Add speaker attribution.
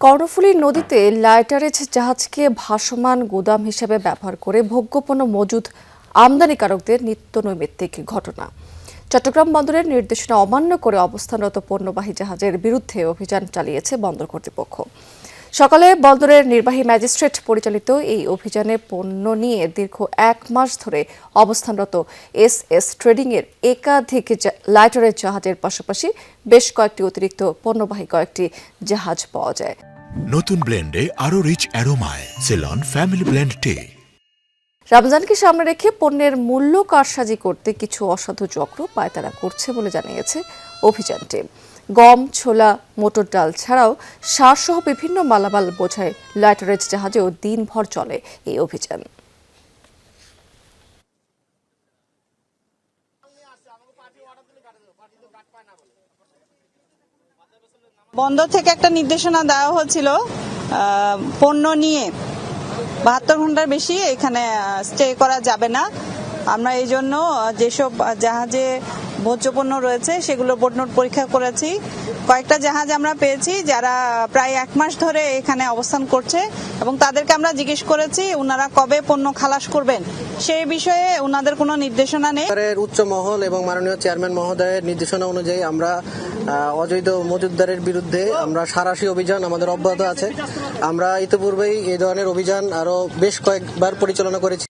Speaker 1: কর্ণফুলী নদীতে লাইটারেজ জাহাজকে ভাসমান গুদাম হিসেবে ব্যবহার করে ভোগ্যপণ্য মজুদ আমদানিকারকদের নিত্য নৈমিত্তিক ঘটনা। চট্টগ্রাম বন্দরের নির্দেশনা অমান্য করে অবস্থানরত পণ্যবাহী জাহাজের বিরুদ্ধে অভিযান চালিয়েছে বন্দর কর্তৃপক্ষ। সকালে বন্দরের নির্বাহী ম্যাজিস্ট্রেট পরিচালিত এই অভিযানে পণ্য নিয়ে দীর্ঘ এক মাস ধরে অবস্থানরত এস এস ট্রেডিং এর একাধিক লাইটারের জাহাজের পাশাপাশি বেশ কয়েকটি অতিরিক্ত পণ্যবাহী কয়েকটি জাহাজ পাওয়া যায়।
Speaker 2: নতুন ব্লেন্ডে আরও রিচ অ্যারোমায় সেলন ফ্যামিলি ব্লেন্ড টে
Speaker 1: রমজানকে সামনে রেখে পণ্যের মূল্য কারসাজি করতে কিছু অসাধু চক্র পায়তারা করছে বলে জানিয়েছে অভিযানটি গম, ছোলা, মোটর ডাল ছাড়াও সারসহ বিভিন্ন মালামাল বোঝায় লাইটারেজ জাহাজেও দিনভর চলে এই অভিযান।
Speaker 3: বন্দর থেকে একটা নির্দেশনা দেওয়া হয়েছিল পণ্য নিয়ে। বাহাত্তর ঘণ্টার বেশি এখানে স্টে করা যাবে না। আমরা এই জন্য যেসব জাহাজে ভোজ্য পণ্য রয়েছে, সেগুলো বোর্ড পরীক্ষা করেছি। কয়েকটা জাহাজ আমরা পেয়েছি যারা প্রায় এক মাস ধরে এখানে অবস্থান করছে এবং তাদেরকে আমরা জিজ্ঞেস করেছি, ওনারা কবে পণ্য খালাস করবেন? সেই বিষয়ে ওনাদের কোনো নির্দেশনা নেই।
Speaker 4: উচ্চ মহল এবং মাননীয় চেয়ারম্যান মহোদয়ের নির্দেশনা অনুযায়ী আমরা অবৈধ মজুদদারের বিরুদ্ধে আমরা সারাশি অভিযান আমাদের অব্যাহত আছে। আমরা ইতিপূর্বেই এই ধরনের অভিযান আরও বেশ কয়েকবার পরিচালনা করেছি।